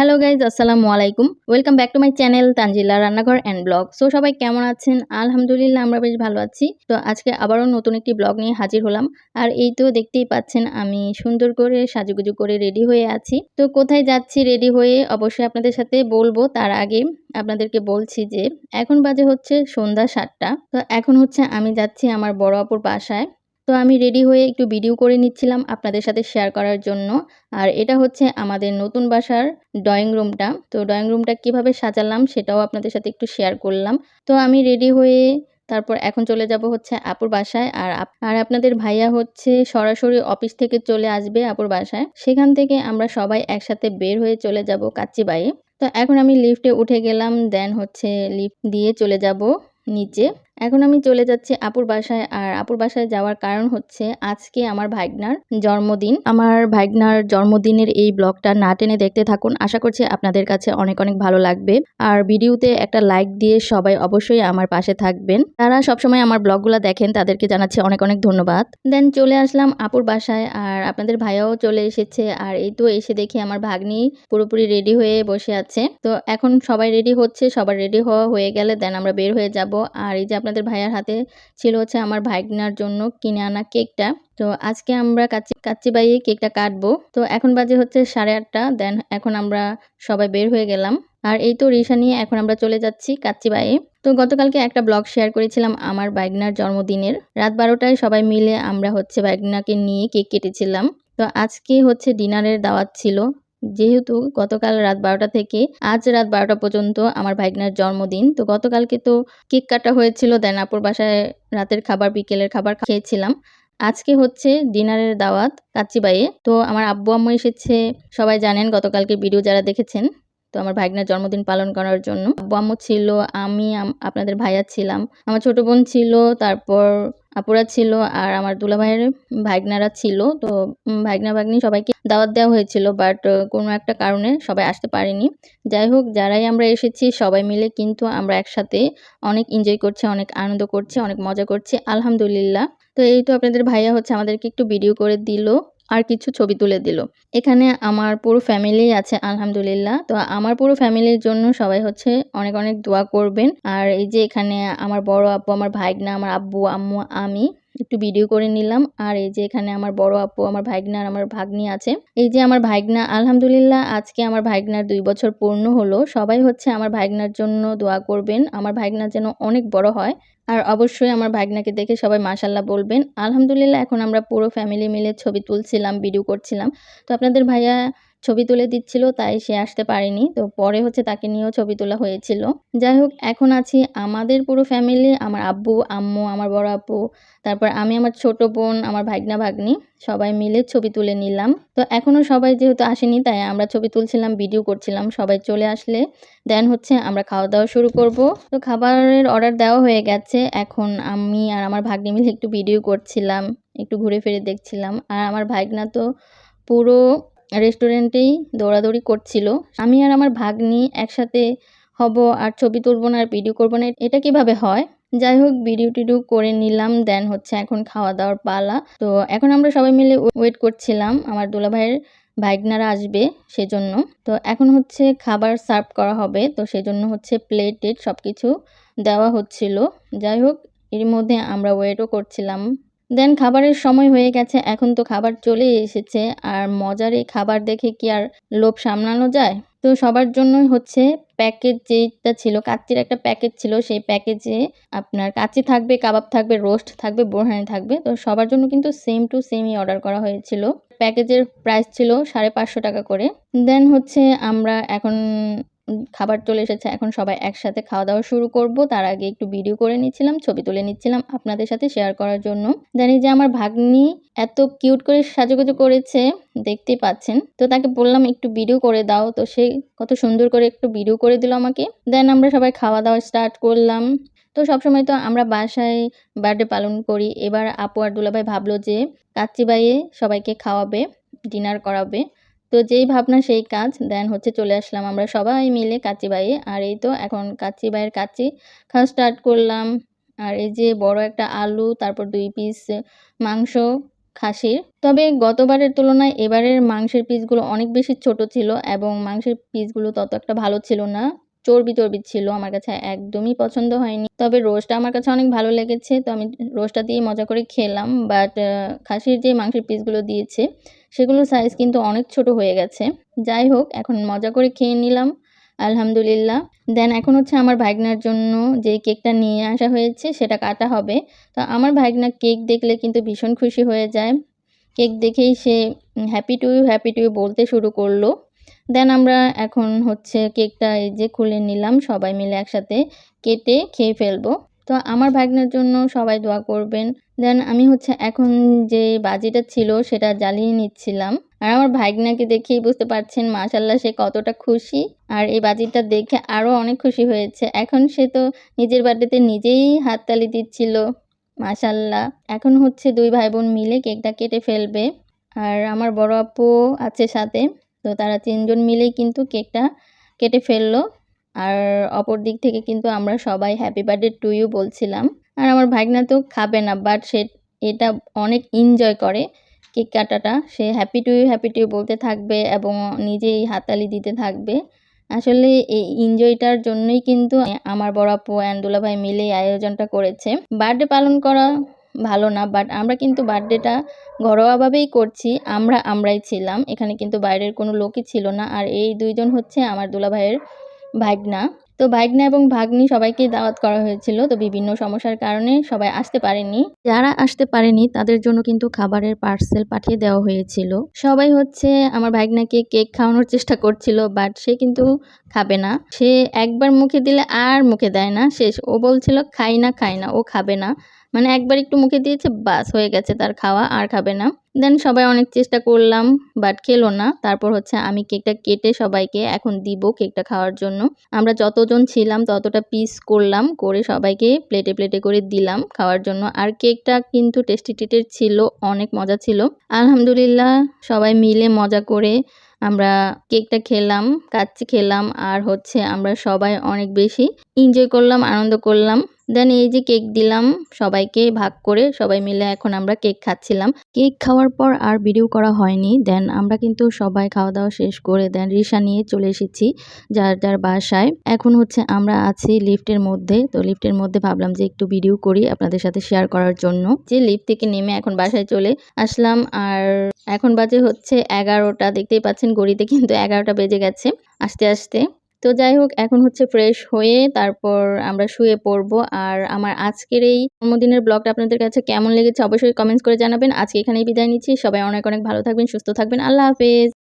Hello guys, আসসালামু আলাইকুম। Welcome back to my channel Tanzila রান্নাঘর অ্যান্ড ব্লগ সো সবাই কেমন আছেন? আলহামদুলিল্লাহ, আমরা বেশ ভালো আছি। তো, আজকে আবারও নতুন একটি ব্লগ নিয়ে হাজির হলাম। আর এই তো দেখতেই পাচ্ছেন, আমি সুন্দর করে সাজুগুজু করে রেডি হয়ে আছি। তো, কোথায় যাচ্ছি রেডি হয়ে, অবশ্যই আপনাদের সাথে বলব। তার আগে আপনাদেরকে বলছি যে, এখন বাজে হচ্ছে সন্ধ্যা সাতটা। তো, এখন হচ্ছে আমি যাচ্ছি আমার বড় অপুর বাসায়। তো আমি রেডি হয়ে একটু ভিডিও করে নিচ্ছিলাম আপনাদের সাথে শেয়ার করার জন্য। আর এটা হচ্ছে আমাদের নতুন বাসার ড্রয়িং রুমটা তো ড্রয়িং রুমটা কীভাবে সাজালাম সেটাও আপনাদের সাথে একটু শেয়ার করলাম। তো আমি রেডি হয়ে তারপর এখন চলে যাব হচ্ছে আপুর বাসায়। আর আর আপনাদের ভাইয়া হচ্ছে সরাসরি অফিস থেকে চলে আসবে আপুর বাসায়। সেখান থেকে আমরা সবাই একসাথে বের হয়ে চলে যাব কাচ্চিবাইয়ে তো এখন আমি লিফটে উঠে গেলাম দেন হচ্ছে লিফট দিয়ে চলে যাব নিচে। এখন আমি চলে যাচ্ছি আপুর বাসায় আর আপুর বাসায় যাওয়ার কারণ হচ্ছে আজকে আমার ভাইগনার জন্মদিন। আমার ভাইগনার জন্মদিনের এই ব্লগটা না টেনে দেখতে থাকুন। আশা করছি আপনাদের কাছে অনেক অনেক ভালো লাগবে। আর ভিডিওতে একটা লাইক দিয়ে সবাই অবশ্যই আমার পাশে থাকবেন। তারা সবসময় আমার ব্লগগুলো দেখেন, তাদেরকে জানাচ্ছি অনেক অনেক ধন্যবাদ। দেন চলে আসলাম আপুর বাসায় আর আপনাদের ভাইয়াও চলে এসেছে। আর এই তো এসে দেখি আমার ভাগ্নি পুরোপুরি রেডি হয়ে বসে আছে। তো এখন সবাই রেডি হচ্ছে, সবার রেডি হওয়া হয়ে গেলে দেন আমরা বের হয়ে যাব। আর এই যে আপনাদের ভাইয়ার হাতে ছিল হচ্ছে আমার ভাইগনার জন্য কিনে আনা কেকটা। তো আজকে আমরা কাচ্চি কাচ্চি বাইয়ে কেকটা কাটবো। তো এখন বাজে হচ্ছে সাড়ে আটটা। দেন এখন আমরা সবাই বের হয়ে গেলাম। আর এই তো রিসা নিয়ে এখন আমরা চলে যাচ্ছি কাচ্চি বাইয়ে। তো গতকালকে একটা ব্লগ শেয়ার করেছিলাম আমার বাইগনার জন্মদিনের। রাত বারোটায় সবাই মিলে আমরা হচ্ছে বাইগনাকে নিয়ে কেক কেটেছিলাম। তো আজকে হচ্ছে ডিনারের দাওয়াত ছিল। যেহেতু গতকাল রাত বারোটা থেকে আজ রাত বারোটা পর্যন্ত আমার ভাইগনার জন্মদিন, তো গতকালকে তো কেক কাটা হয়েছিল দেনাপুর বাসায় রাতের খাবার, বিকেলের খাবার খেয়েছিলাম। আজকে হচ্ছে ডিনারের দাওয়াত কাচ্চিবাইয়ে তো আমার আব্বু আম্মু এসেছে, সবাই জানেন গতকালকে ভিডিও যারা দেখেছেন, তো আমার ভাইগনার জন্মদিন পালন করার জন্য। আব্বু আম্মু ছিল আমি আপনাদের ভাইয়া ছিলাম, আমার ছোট বোন ছিল, তারপর আপুরা ছিল আর আমার দুলা ভাইয়ের ভাগনারা ছিল। তো ভাগনা ভাগ্নি সবাইকে দাওয়াত দেওয়া হয়েছিল বাট কোনো একটা কারণে সবাই আসতে পারেনি। যাই হোক, যারাই আমরা এসেছি, সবাই মিলে কিন্তু আমরা একসাথে অনেক এনজয় করছি, অনেক আনন্দ করছি, অনেক মজা করছি, আলহামদুলিল্লাহ। তো এই তো আপনাদের ভাইয়া হচ্ছে আমাদেরকে একটু ভিডিও করে দিল। আর কিছু ছবি তুলে দিল। এখানে আমার পুরো ফ্যামিলি আছে, আলহামদুলিল্লাহ। তো আমার পুরো ফ্যামিলির জন্য সবাই হচ্ছে অনেক অনেক দোয়া করবেন। আর এই যে এখানে আমার বড় আব্বু, আমার ভাইগনা, আমার আব্বু, আম্মু, আমি একটু ভিডিও করে নিলাম। আর এই যে এখানে আমার বড় আপু, আমার ভাইগনা আর আমার ভাগ্নি আছে। এই যে আমার ভাইগনা, আলহামদুলিল্লাহ আজকে আমার ভাইগনার দুই বছর পূর্ণ হলো। সবাই হচ্ছে আমার ভাইগনার জন্য দোয়া করবেন। আমার ভাইগনা যেন অনেক বড় হয়। আর অবশ্যই আমার ভাগনাকে দেখে সবাই মাশাল্লাহ বলবেন। আলহামদুলিল্লাহ, এখন আমরা পুরো ফ্যামিলি মিলে ছবি তুলছিলাম ভিডিও করছিলাম। তো আপনাদের ভাইয়া ছবি তুলে দিচ্ছিল, তাই সে আসতে পারেনি। তো পরে হচ্ছে তাকে নিয়েও ছবি তোলা হয়েছিল। যাই হোক, এখন আছি আমাদের পুরো ফ্যামিলি আমার আব্বু, আম্মু, আমার বড় আপু, তারপর আমি, আমার ছোট বোন, আমার ভাগনা, ভাগ্নি, সবাই মিলে ছবি তুলে নিলাম। তো এখনও সবাই যেহেতু আসেনি, তাই আমরা ছবি তুলছিলাম ভিডিও করছিলাম, সবাই চলে আসলে। দেন হচ্ছে আমরা খাওয়া দাওয়া শুরু করব। তো খাবারের অর্ডার দেওয়া হয়ে গেছে। এখন আমি আর আমার ভাগ্নি মিলে একটু ভিডিও করছিলাম, একটু ঘুরে ফিরে দেখছিলাম। আর আমার ভাগনা তো পুরো রেস্টুরেন্টেই দৌড়াদৌড়ি করছিল। আমি আর আমার ভাগ্নি একসাথে হব আর ছবি তুলব না আর ভিডিও করব না, এটা কীভাবে হয়? যাই হোক ভিডিও টিডিও করে নিলাম দেন হচ্ছে এখন খাওয়া দাওয়ার পালা। তো এখন আমরা সবাই মিলে ওয়েট করছিলাম, আমার দুলাভাইয়ের ভাইগনারা আসবে সেজন্য। তো এখন হচ্ছে খাবার সার্ভ করা হবে, তো সেজন্য হচ্ছে প্লেট টেট সব কিছু দেওয়া হচ্ছিল। যাই হোক, এর মধ্যে আমরা ওয়েটও করছিলাম। দেন খাবারের সময় হয়ে গেছে, এখন তো খাবার চলে এসেছে। আর মজার এই খাবার দেখে কি আর লোভ সামলানো যায়? তো সবার জন্যই হচ্ছে প্যাকেজ যেটা ছিল, কাচ্চির একটা প্যাকেজ ছিল, সেই প্যাকেজে আপনার কাচ্চি থাকবে, কাবাব থাকবে, রোস্ট থাকবে, বোরহানি থাকবে। তো সবার জন্য কিন্তু সেম টু সেমই অর্ডার করা হয়েছিল। প্যাকেজের প্রাইস ছিল সাড়ে পাঁচশো টাকা করে। দেন হচ্ছে আমরা এখন খাবার চলে এসেছে। এখন সবাই একসাথে খাওয়া দাওয়া শুরু করব। তার আগে একটু ভিডিও করে নিচ্ছিলাম, ছবি তুলে নিচ্ছিলাম আপনাদের সাথে শেয়ার করার জন্য। জানি যে আমার ভাগ্নি এত কিউট করে সাজুগুজু করেছে, দেখতেই পাচ্ছেন। তো তাকে বললাম, একটু ভিডিও করে দাও। তো সে কত সুন্দর করে একটু ভিডিও করে দিল আমাকে। দেন আমরা সবাই খাওয়া দাওয়া স্টার্ট করলাম। তো সবসময় তো আমরা বাসায় বার্থডে পালন করি। এবার আপু আর দুলাভাই ভাবলো যে, কাচ্চি বাইয়ে সবাইকে খাওয়াবে ডিনার করাবে। তো যেই ভাবনা, সেই কাজ। দেন হচ্ছে চলে আসলাম আমরা সবাই মিলে কাচি বাইয়ে আর এই তো এখন কাচি বাইয়ের কাচি খাওয়া স্টার্ট করলাম। আর এই যে বড় একটা আলু, তারপর দুই পিস মাংস, খাসির। তবে গতবারের তুলনায় এবারের মাংসের পিসগুলো অনেক বেশি ছোট ছিল এবং মাংসের পিসগুলো তত একটা ভালো ছিল না। চর্বি চর্বি ছিল, আমার কাছে একদমই পছন্দ হয়নি। তবে রোস্টটা আমার কাছে অনেক ভালো লেগেছে, তো আমি রোস্টটা দিয়ে মজা করে খেলাম। বাট খাসির যে মাংসের পিসগুলো দিয়েছে, সেগুলোর সাইজ কিন্তু অনেক ছোট হয়ে গেছে। যাই হোক, এখন মজা করে খেয়ে নিলাম, আলহামদুলিল্লাহ। দেন এখন হচ্ছে আমার ভাগনার জন্য যে কেকটা নিয়ে আসা হয়েছে, সেটা কাটা হবে। তো আমার ভাগনা কেক দেখলে কিন্তু ভীষণ খুশি হয়ে যায়। কেক দেখেই সে happy to you happy to you বলতে শুরু করল। দেন আমরা এখন হচ্ছে কেকটা এই যে খুলে নিলাম, সবাই মিলে একসাথে কেটে খেয়ে ফেলব। তো আমার ভাগনার জন্য সবাই দোয়া করবেন। দেন আমি হচ্ছে এখন যে বাজিটা ছিল সেটা জ্বালিয়ে নিচ্ছিলাম। আর আমার ভাগনাকে দেখেই বুঝতে পারছেন মাশাল্লাহ সে কতটা খুশি। আর এই বাজিটা দেখে আরও অনেক খুশি হয়েছে। এখন সে তো নিজের বার্থডেতে নিজেই হাততালি দিচ্ছিল। মাশাল্লাহ। এখন হচ্ছে দুই ভাই বোন মিলে কেকটা কেটে ফেলবে। আর আমার বড় আপু আছে সাথে। তো তারা তিনজন মিলেই কিন্তু কেকটা কেটে ফেলল। আর অপর দিক থেকে কিন্তু আমরা সবাই হ্যাপি বার্থডে টু ইউ বলছিলাম। আর আমার ভাগনা তো খাবে না বাট সে এটা অনেক এনজয় করে কেক কাটাটা। সে happy to you happy to you বলতে থাকবে এবং নিজেই হাতালি দিতে থাকবে। আসলে এই এনজয়টার জন্যই কিন্তু আমার বড় আপু অ্যান্ডুলা ভাই মিলে আয়োজনটা করেছে। বার্থডে পালন করা ভালো না বাট আমরা কিন্তু বার্থডেটা ঘরোয়াভাবেই করছি। আমরা আমরাই ছিলাম। এখানে কিন্তু বাইরের কোনো লোকই ছিল না। আর এই দুইজন হচ্ছে আমার দুলা ভাইয়ের ভাগনা। তো ভাগনা এবং ভাগ্নি সবাইকেই দাওয়াত করা হয়েছিল। তো বিভিন্ন সমস্যার কারণে সবাই আসতে পারেনি। যারা আসতে পারেনি, তাদের জন্য কিন্তু খাবারের পার্সেল পাঠিয়ে দেওয়া হয়েছিল। সবাই হচ্ছে আমার ভাগনাকে কেক খাওয়ানোর চেষ্টা করছিল বাট সে কিন্তু খাবে না। সে একবার মুখে দিলে আর মুখে দেয় না। শেষ, ও বলছিল, খাই না খাই না, ও খাবে না। মানে একবার একটু মুখে দিয়েছে, বাস হয়ে গেছে তার খাওয়া, আর খাবে না। দেন সবাই অনেক চেষ্টা করলাম বাট খেলো না। তারপর হচ্ছে আমি কেকটা কেটে সবাইকে এখন দিব কেকটা খাওয়ার জন্য। আমরা যতজন ছিলাম ততটা পিস করলাম, করে সবাইকে প্লেটে প্লেটে করে দিলাম খাওয়ার জন্য। আর কেকটা কিন্তু টেস্টি টেটের ছিল, অনেক মজা ছিল। আলহামদুলিল্লাহ সবাই মিলে মজা করে আমরা কেকটা খেলাম, কাচ্চি খেলাম, আর হচ্ছে আমরা সবাই অনেক বেশি এনজয় করলাম, আনন্দ করলাম। দেন এই যে কেক দিলাম, সবাইকে ভাগ করে সবাই মিলে এখন আমরা কেক খাচ্ছিলাম। কেক খাওয়ার পর আর ভিডিও করা হয়নি। দেন আমরা কিন্তু সবাই খাওয়া দাওয়া শেষ করে দেন রিসা নিয়ে চলে এসেছি যার যার বাসায়। এখন হচ্ছে আমরা আছি লিফটের মধ্যে। তো লিফটের মধ্যে ভাবলাম যে একটু ভিডিও করি আপনাদের সাথে শেয়ার করার জন্য। যে লিফট থেকে নেমে এখন বাসায় চলে আসলাম আর এখন বাজে হচ্ছে এগারোটা। দেখতেই পাচ্ছেন গড়িতে কিন্তু এগারোটা বেজে গেছে। আস্তে আস্তে তো যাই হোক, এখন হচ্ছে ফ্রেশ হয়ে তারপর আমরা শুয়ে পড়ব। আর আমার আজকের এই জন্মদিনের ব্লগটা আপনাদের কাছে কেমন লেগেছে অবশ্যই কমেন্টস করে জানাবেন। আজকে এখানেই বিদায় নিচ্ছি। সবাই অনেক অনেক ভালো থাকবেন, সুস্থ থাকবেন। আল্লাহ হাফেজ।